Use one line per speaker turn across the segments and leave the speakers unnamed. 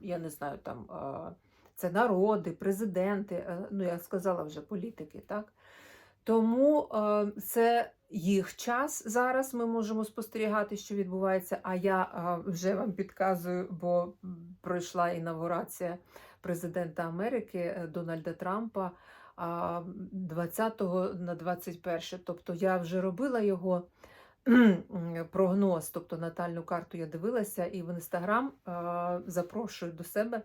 я не знаю, там це народи, президенти, е, ну я сказала вже політики, так? Тому це їх час зараз. Ми можемо спостерігати, що відбувається. А я вже вам підказую, бо пройшла інавгурація президента Америки е, Дональда Трампа 20 на 21. Тобто я вже робила його прогноз, тобто натальну карту я дивилася, і в інстаграм запрошую до себе.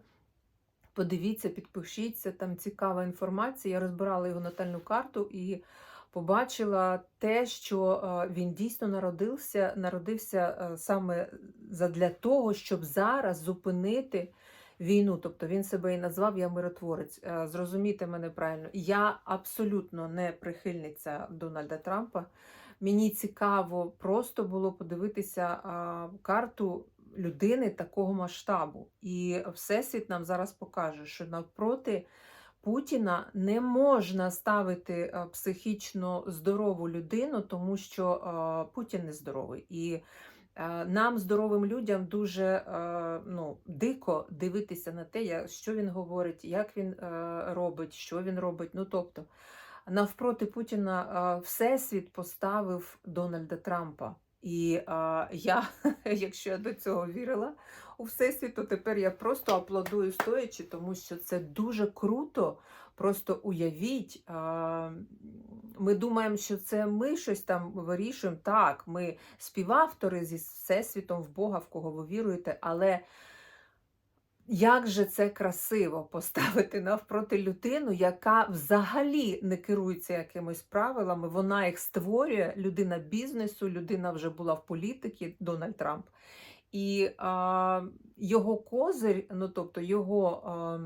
Подивіться, підпишіться, там цікава інформація. Я розбирала його натальну карту і побачила те, що він дійсно народився, народився саме для того, щоб зараз зупинити війну. Тобто він себе і назвав Я миротворець. Зрозумійте мене правильно. Я абсолютно не прихильниця Дональда Трампа. Мені цікаво просто було подивитися карту людини такого масштабу. І Всесвіт нам зараз покаже, що навпроти Путіна не можна ставити психічно здорову людину, тому що Путін не здоровий. І нам, здоровим людям, дуже ну, дико дивитися на те, що він говорить, як він робить, що він робить. Ну, тобто, навпроти Путіна Всесвіт поставив Дональда Трампа. І а, я, якщо я до цього вірила у Всесвіт, то тепер я просто аплодую стоячи, тому що це дуже круто. Просто уявіть, а, ми думаємо, що це ми щось там вирішуємо. Так, ми співавтори зі Всесвітом в Бога, в кого ви віруєте, але як же це красиво поставити навпроти людину, яка взагалі не керується якимись правилами, вона їх створює, людина бізнесу, людина вже була в політиці, Дональд Трамп. І а, його козир, ну тобто його а,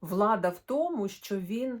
влада в тому, що він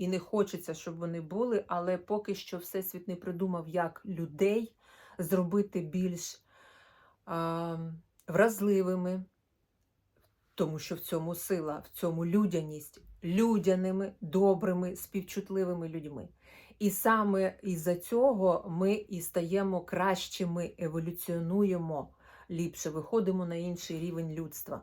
і не хочеться, щоб вони були, але поки що Всесвіт не придумав, як людей зробити більш а, вразливими, тому що в цьому сила, в цьому людяність, людяними, добрими, співчутливими людьми. І саме із-за цього ми і стаємо кращими, еволюціонуємо ліпше, виходимо на інший рівень людства.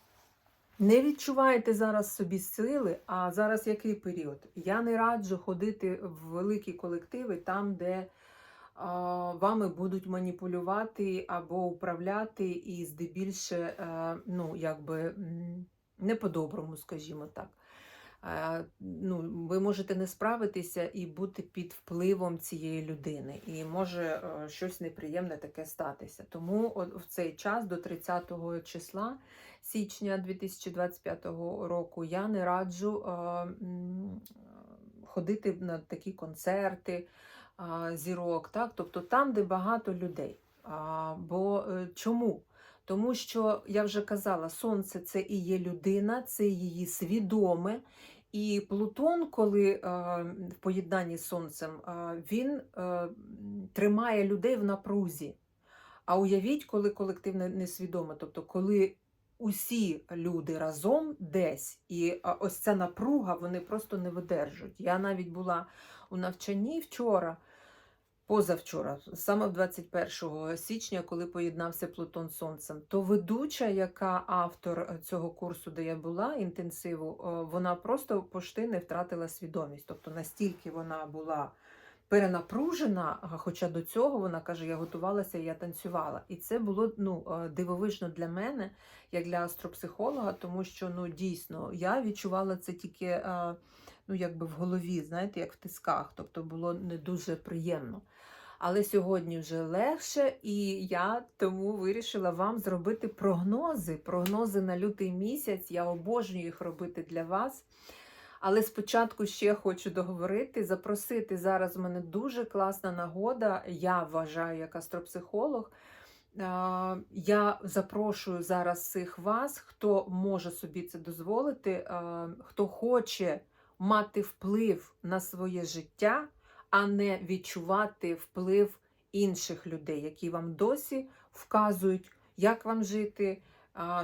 не відчуваєте зараз собі сили, а зараз який період? Я не раджу ходити в великі колективи там, де вами будуть маніпулювати або управляти, і здебільше, е, ну, якби не по-доброму, скажімо так. Е, Ну, ви можете не справитися і бути під впливом цієї людини, і може е, щось неприємне таке статися. Тому в цей час до 30 числа січня 2025 року я не раджу е, ходити на такі концерти зірок, так? тобто там, де багато людей. Бо чому? Тому що я вже казала, сонце це і є людина, це її свідоме. І Плутон, коли е, в поєднанні з сонцем, е, він е, тримає людей в напрузі. А уявіть, коли колектив не- несвідоме, тобто коли усі люди разом десь, і ось ця напруга вони просто не видержують. Я навіть була у навчанні вчора, позавчора, саме 21 січня, коли поєднався Плутон з Сонцем, то ведуча, яка автор е, цього курсу, де я була, інтенсиву, е, вона просто пошти не втратила свідомість. Тобто настільки вона була перенапружена, хоча до цього вона каже, я готувалася, я танцювала. І це було ну, е, дивовижно для мене, як для астропсихолога, тому що ну, дійсно я відчувала це тільки ну, якби в голові, знаєте, як в тисках. Тобто було не дуже приємно. Але сьогодні вже легше, і я тому вирішила вам зробити прогнози. Прогнози на лютий місяць. Я обожнюю їх робити для вас. Але спочатку ще хочу договорити, запросити зараз в мене дуже класна нагода. Я вважаю, як астропсихолог, Я запрошую зараз всіх вас, хто може собі це дозволити, хто хоче мати вплив на своє життя, а не відчувати вплив інших людей, які вам досі вказують, як вам жити,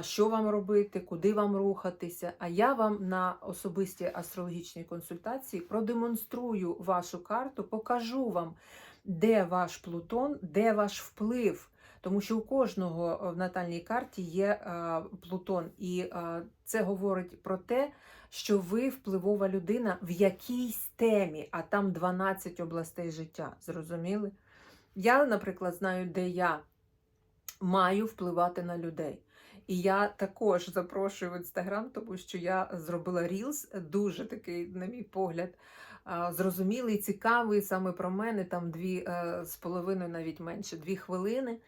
що вам робити, куди вам рухатися. А я вам на особистій астрологічній консультації продемонструю вашу карту, покажу вам, де ваш Плутон, де ваш вплив. Тому що у кожного в натальній карті є Плутон, і це говорить про те, що ви впливова людина в якійсь темі, а там 12 областей життя. Зрозуміли? Я, наприклад, знаю, де я маю впливати на людей. І я також запрошую в інстаграм, тому що я зробила рілс, дуже такий, на мій погляд, зрозумілий, цікавий саме про мене, там дві е, з половиною, навіть менше, дві хвилини.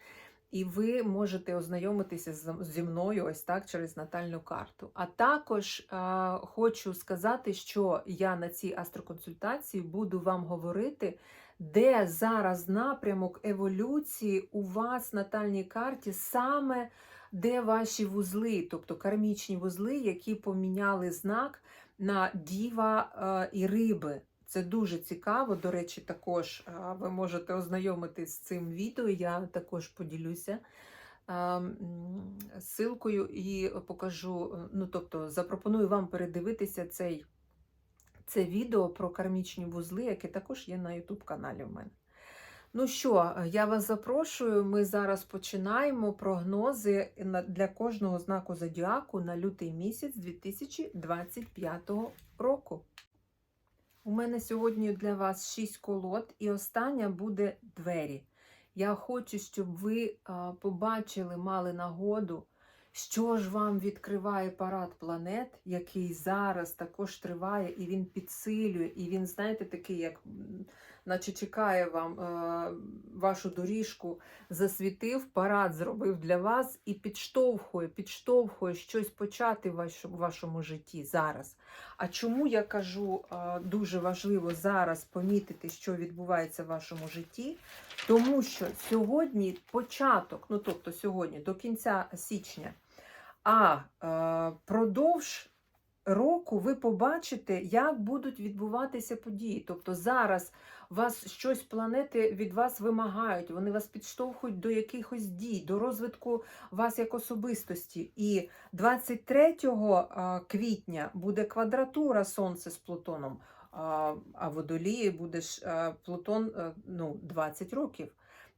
І ви можете ознайомитися зі мною ось так через натальну карту. А також е, хочу сказати, що я на цій астроконсультації буду вам говорити, де зараз напрямок еволюції у вас натальній карті, саме де ваші вузли, тобто кармічні вузли, які поміняли знак на діва е, і риби. Це дуже цікаво. До речі, також ви можете ознайомитись з цим відео. Я також поділюся ссылкою і покажу. е, Ну, тобто, запропоную вам передивитися цей, це відео про кармічні вузли, яке також є на YouTube каналі в мене. Ну що, я вас запрошую. Ми зараз починаємо прогнози для кожного знаку зодіаку на лютий місяць 2025 року. У мене сьогодні для вас 6 колод, і остання буде двері. Я хочу, щоб ви побачили, мали нагоду, що ж вам відкриває парад планет, який зараз також триває, і він підсилює, і він, знаєте, такий, як наче чекає вам е, вашу доріжку, засвітив, парад зробив для вас і підштовхує, підштовхує щось почати в вашому, житті зараз. А чому я кажу, е, дуже важливо зараз помітити, що відбувається в вашому житті? Тому що сьогодні початок, ну тобто сьогодні до кінця січня, а е, продовж року ви побачите, як будуть відбуватися події. Тобто зараз вас щось планети від вас вимагають, вони вас підштовхують до якихось дій, до розвитку вас як особистості. І 23 а, квітня буде квадратура Сонця з Плутоном, а Водолії буде ж Плутон ну, 20 років.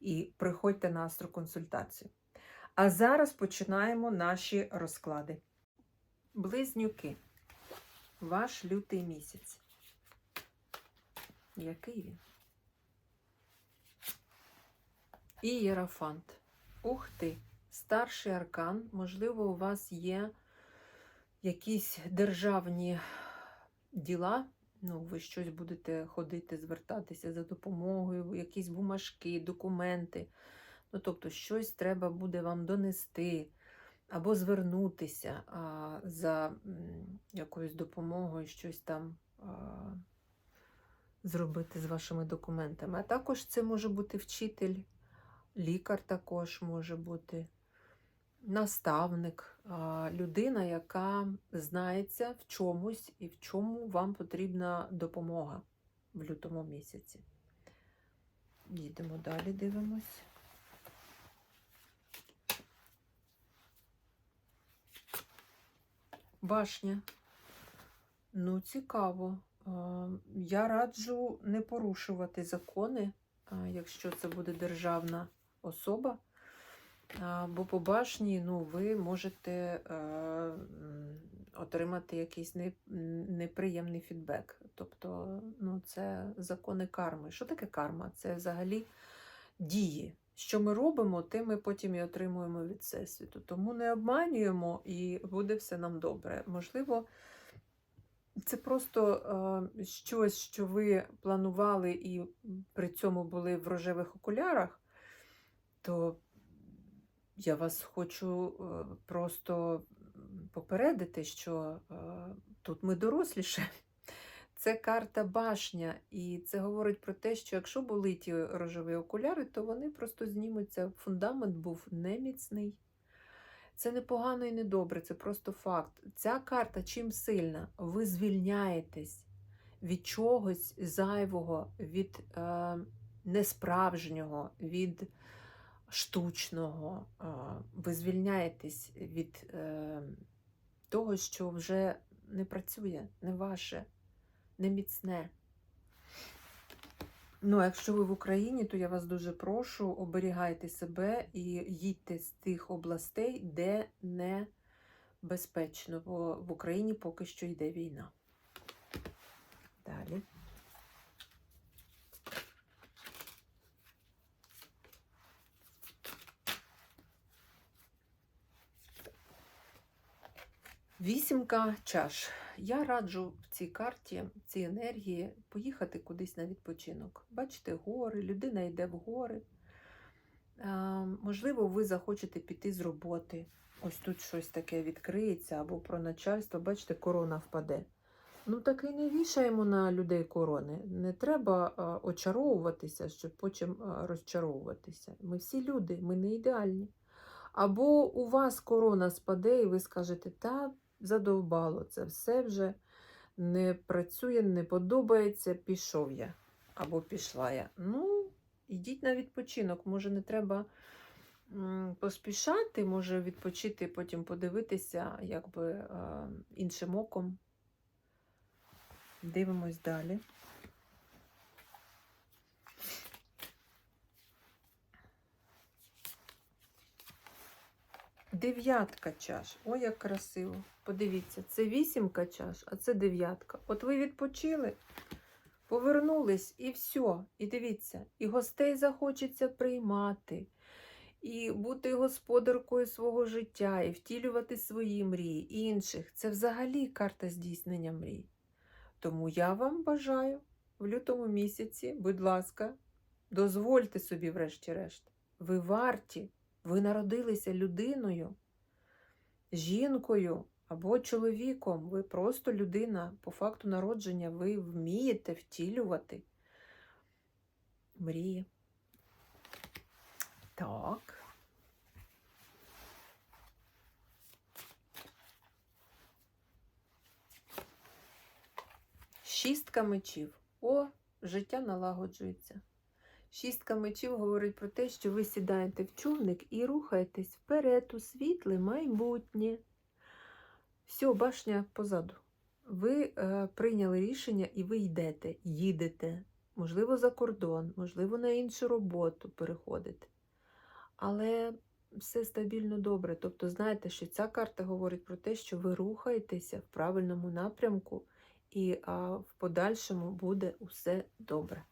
і приходьте на астроконсультацію. А зараз починаємо наші розклади. Близнюки. Ваш лютий місяць. Який він? І. Ух ти! Старший аркан. Можливо, у вас є якісь державні діла. Ну, ви щось будете ходити, звертатися за допомогою, якісь бумажки, документи. Ну, тобто, щось треба буде вам донести або звернутися а, за якоюсь допомогою, щось там а, зробити з вашими документами. А також це може бути вчитель, лікар також може бути, наставник, людина, яка знається в чомусь і в чому вам потрібна допомога в лютому місяці. Їдемо далі, дивимось. Башня. Ну, цікаво. Я раджу не порушувати закони, якщо це буде державна особа. Бо по башні ну, ви можете е, отримати якийсь не- неприємний фідбек. Тобто, ну, це закони карми. Що таке карма? Це взагалі дії. Що ми робимо, те ми потім і отримуємо від Всесвіту. Тому не обманюємо і буде все нам добре. Можливо, це просто е, щось, що ви планували і при цьому були в рожевих окулярах, то я вас хочу е, просто попередити, що е, тут ми доросліше. Це карта башня, і це говорить про те, що якщо були ті рожеві окуляри, то вони просто знімуться. Фундамент був неміцний. Це не погано і не добре, це просто факт. Ця карта чим сильна? Ви звільняєтесь від чогось зайвого, від е, несправжнього, від штучного. Ви звільняєтесь від е, того, що вже не працює, не ваше, не міцне. Ну, якщо ви в Україні, то я вас дуже прошу, оберігайте себе і їдьте з тих областей, де не безпечно, бо в Україні поки що йде війна. Далі. Вісімка чаш. Я раджу в цій карті, в цій енергії поїхати кудись на відпочинок. Бачите, гори, людина йде в гори. А, можливо, ви захочете піти з роботи. Ось тут щось таке відкриється, або про начальство, бачите, корона впаде. Ну, так і не вішаємо на людей корони. Не треба а, очаровуватися, щоб потім а, розчаровуватися. Ми всі люди, ми не ідеальні. Або у вас корона спаде, і ви скажете, та задовбало це все вже не працює, не подобається, пішов я або пішла я. Ну, ідіть на відпочинок. Може, не треба поспішати, може відпочити, потім подивитися якби іншим оком. Дивимось далі. Дев'ятка чаш. Ой, як красиво. Подивіться, це вісімка чаш, а це дев'ятка. От ви відпочили, повернулись і все. І дивіться, і гостей захочеться приймати, і бути господаркою свого життя, і втілювати свої мрії, і інших. Це взагалі карта здійснення мрій. Тому я вам бажаю в лютому місяці, будь ласка, дозвольте собі, врешті-решт. Ви варті. Ви народилися людиною, жінкою або чоловіком. Ви просто людина по факту народження, ви вмієте втілювати мрії. Так. Шістка мечів. О, життя налагоджується. Шістка мечів говорить про те, що ви сідаєте в човник і рухаєтесь вперед у світле майбутнє. Все, башня позаду. Ви е, прийняли рішення і ви йдете, їдете, можливо, за кордон, можливо, на іншу роботу переходите. Але все стабільно добре. Тобто, знаєте, що ця карта говорить про те, що ви рухаєтеся в правильному напрямку, і а, в подальшому буде усе добре.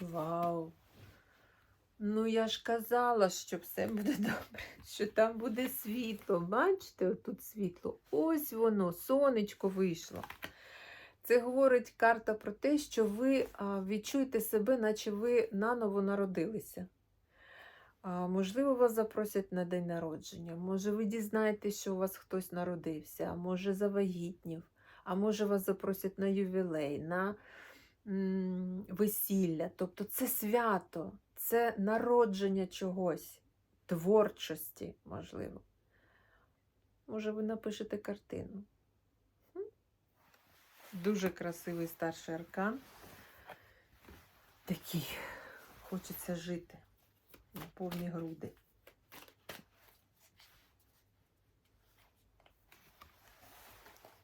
Вау! Ну, я ж казала, що все буде добре, що там буде світло. Бачите, отут світло. Ось воно, сонечко вийшло. Це говорить карта про те, що ви відчуєте себе, наче ви наново народилися. Можливо, вас запросять на день народження, може, ви дізнаєтесь, що у вас хтось народився, а може завагітнів, а може вас запросять на ювілей, на весілля. Тобто це свято, це народження чогось, творчості, можливо. Може, ви напишете картину. Дуже красивий старший аркан. Такий, хочеться жити. на повні груди.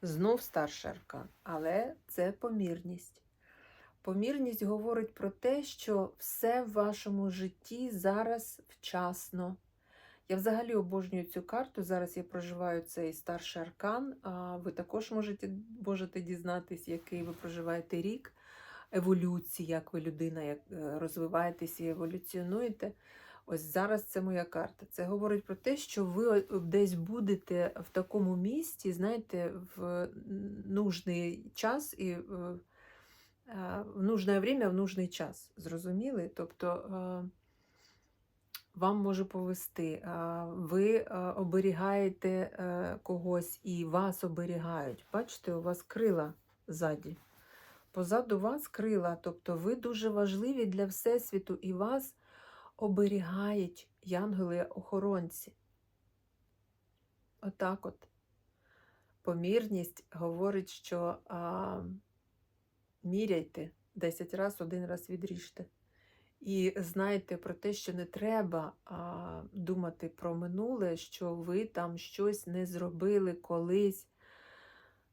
Знов старший аркан, але це помірність. Помірність говорить про те, що все в вашому житті зараз вчасно. Я взагалі обожнюю цю карту. Зараз я проживаю цей старший аркан. А ви також можете, можете дізнатись, який ви проживаєте рік еволюції, як ви людина, як е, розвиваєтесь і еволюціонуєте. Ось зараз це моя карта. Це говорить про те, що ви десь будете в такому місці, знаєте, в нужний час і е, в нужне время, в нужний час. Зрозуміли? Тобто вам може повести, ви оберігаєте когось і вас оберігають. Бачите, у вас крила ззаді. Позаду вас крила, тобто ви дуже важливі для Всесвіту і вас оберігають янголи-охоронці. Отак от. Помірність говорить, що а, міряйте 10 раз, один раз відріжте. І знайте про те, що не треба а, думати про минуле, що ви там щось не зробили колись.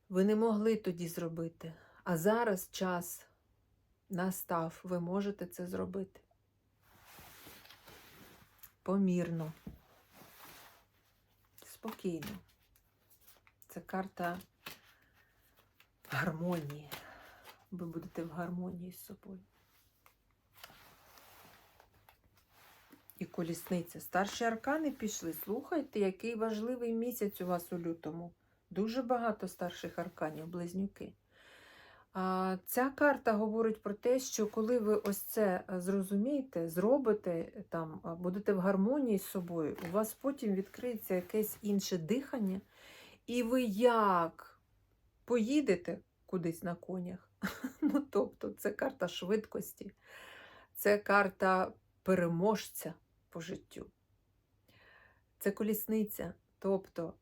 Ви не могли тоді зробити. А зараз час настав, ви можете це зробити. Помірно. Спокійно. Це карта гармонії. Ви будете в гармонії з собою. І колісниця. Старші аркани пішли. Слухайте, який важливий місяць у вас у лютому. Дуже багато старших арканів, близнюки. А, Ця карта говорить про те, що коли ви ось це е, зрозумієте, зробите, там, будете в гармонії з собою, у вас потім відкриється якесь інше дихання, і ви як поїдете кудись на конях. Ну, тобто, це карта швидкості, це карта переможця по життю. Це колісниця. Тобто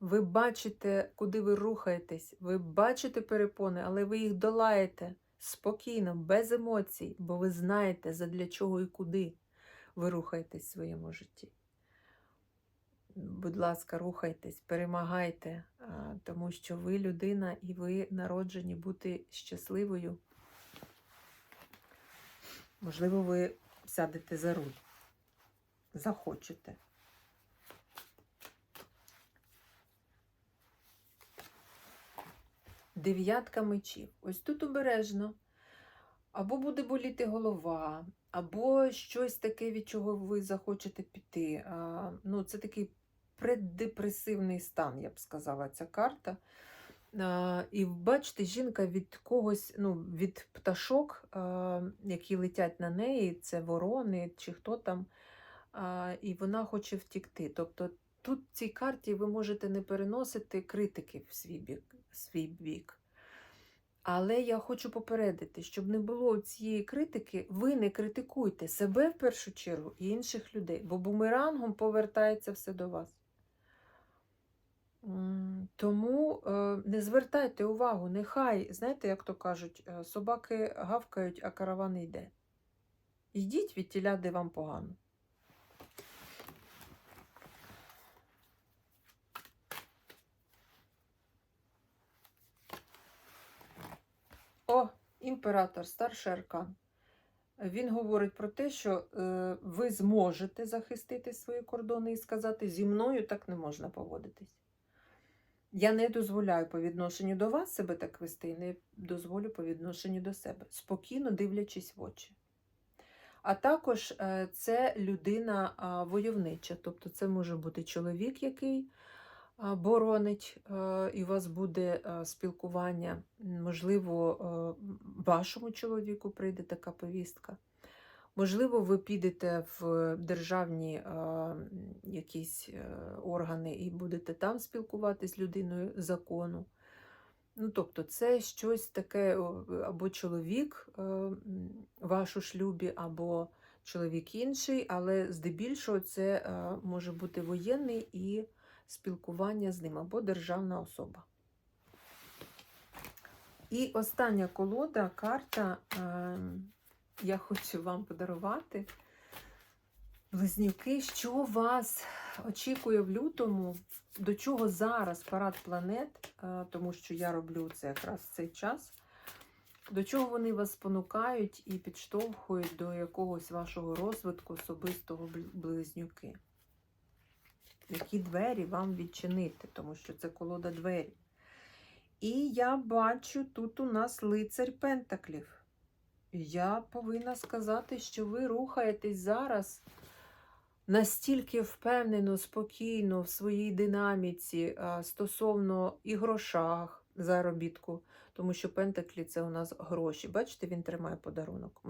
ви бачите, куди ви рухаєтесь, ви бачите перепони, але ви їх долаєте спокійно, без емоцій, бо ви знаєте, задля чого і куди ви рухаєтесь в своєму житті. Будь ласка, рухайтесь, перемагайте, тому що ви людина і ви народжені бути щасливою. Можливо, ви сядете за руль, захочете. Дев'ятка мечів. Ось тут обережно. Або буде боліти голова, або щось таке, від чого ви захочете піти. Ну, це такий преддепресивний стан, я б сказала, ця карта. І бачите, жінка від когось, ну, від пташок, які летять на неї, це ворони чи хто там, і вона хоче втікти. Тобто тут в цій карті ви можете не переносити критики в свій бік. Свій бік. Але я хочу попередити, щоб не було цієї критики, ви не критикуйте себе в першу чергу і інших людей, бо бумерангом повертається все до вас. Тому е, не звертайте увагу, нехай, знаєте, як то кажуть, е, собаки гавкають, а караван йде. Йдіть від тіля, де вам погано. О, імператор, старший аркан. Він говорить про те, що е, ви зможете захистити свої кордони і сказати, зі мною так не можна поводитись. Я не дозволяю по відношенню до вас себе так вести і не дозволю по відношенню до себе, спокійно дивлячись в очі. А також е, це людина войовнича, тобто це може бути чоловік, який боронить, е, і у вас буде е, спілкування. Можливо, вашому чоловіку прийде така повістка. Можливо, ви підете в державні е, якісь е, органи і будете там спілкуватись з людиною закону. Ну, тобто, це щось таке, або чоловік е, ваш у шлюбі, або чоловік інший, але здебільшого це е, може бути воєнний і спілкування з ним, або державна особа. І остання колода, карта, е, я хочу вам подарувати. Близнюки, що вас очікує в лютому? До чого зараз парад планет, тому що я роблю це якраз в цей час. До чого вони вас спонукають і підштовхують до якогось вашого розвитку особистого близнюки? Які двері вам відчинити, тому що це колода двері. І я бачу тут у нас лицарь Пентаклів. Я повинна сказати, що ви рухаєтесь зараз настільки впевнено, спокійно в своїй динаміці стосовно і грошах заробітку, тому що Пентаклі це у нас гроші. Бачите, він тримає подарунок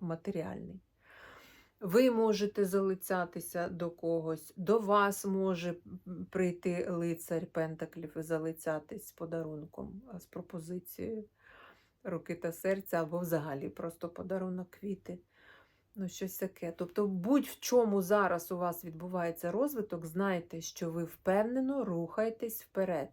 матеріальний. Ви можете залицятися до когось, до вас може прийти лицар Пентаклів і залицятись подарунком, з пропозицією руки та серця, або взагалі просто подарунок квіти. Ну, щось таке. Тобто, будь-в чому зараз у вас відбувається розвиток, знайте, що ви впевнено рухаєтесь вперед.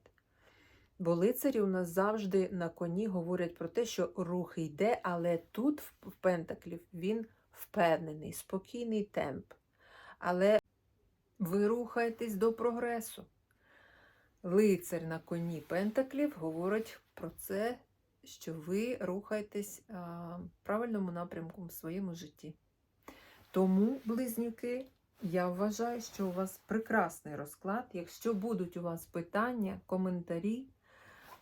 Бо лицарі у нас завжди на коні говорять про те, що рух йде, але тут, в Пентаклів, він впевнений, спокійний темп. Але ви рухаєтесь до прогресу. Лицар на коні Пентаклів говорить про це, що ви рухаєтесь в правильному напрямку в своєму житті. Тому, близнюки, я вважаю, що у вас прекрасний розклад. Якщо будуть у вас питання, коментарі,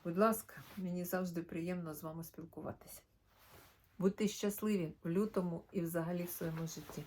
будь ласка, мені завжди приємно з вами спілкуватися. Будьте щасливі в лютому і взагалі в своєму житті.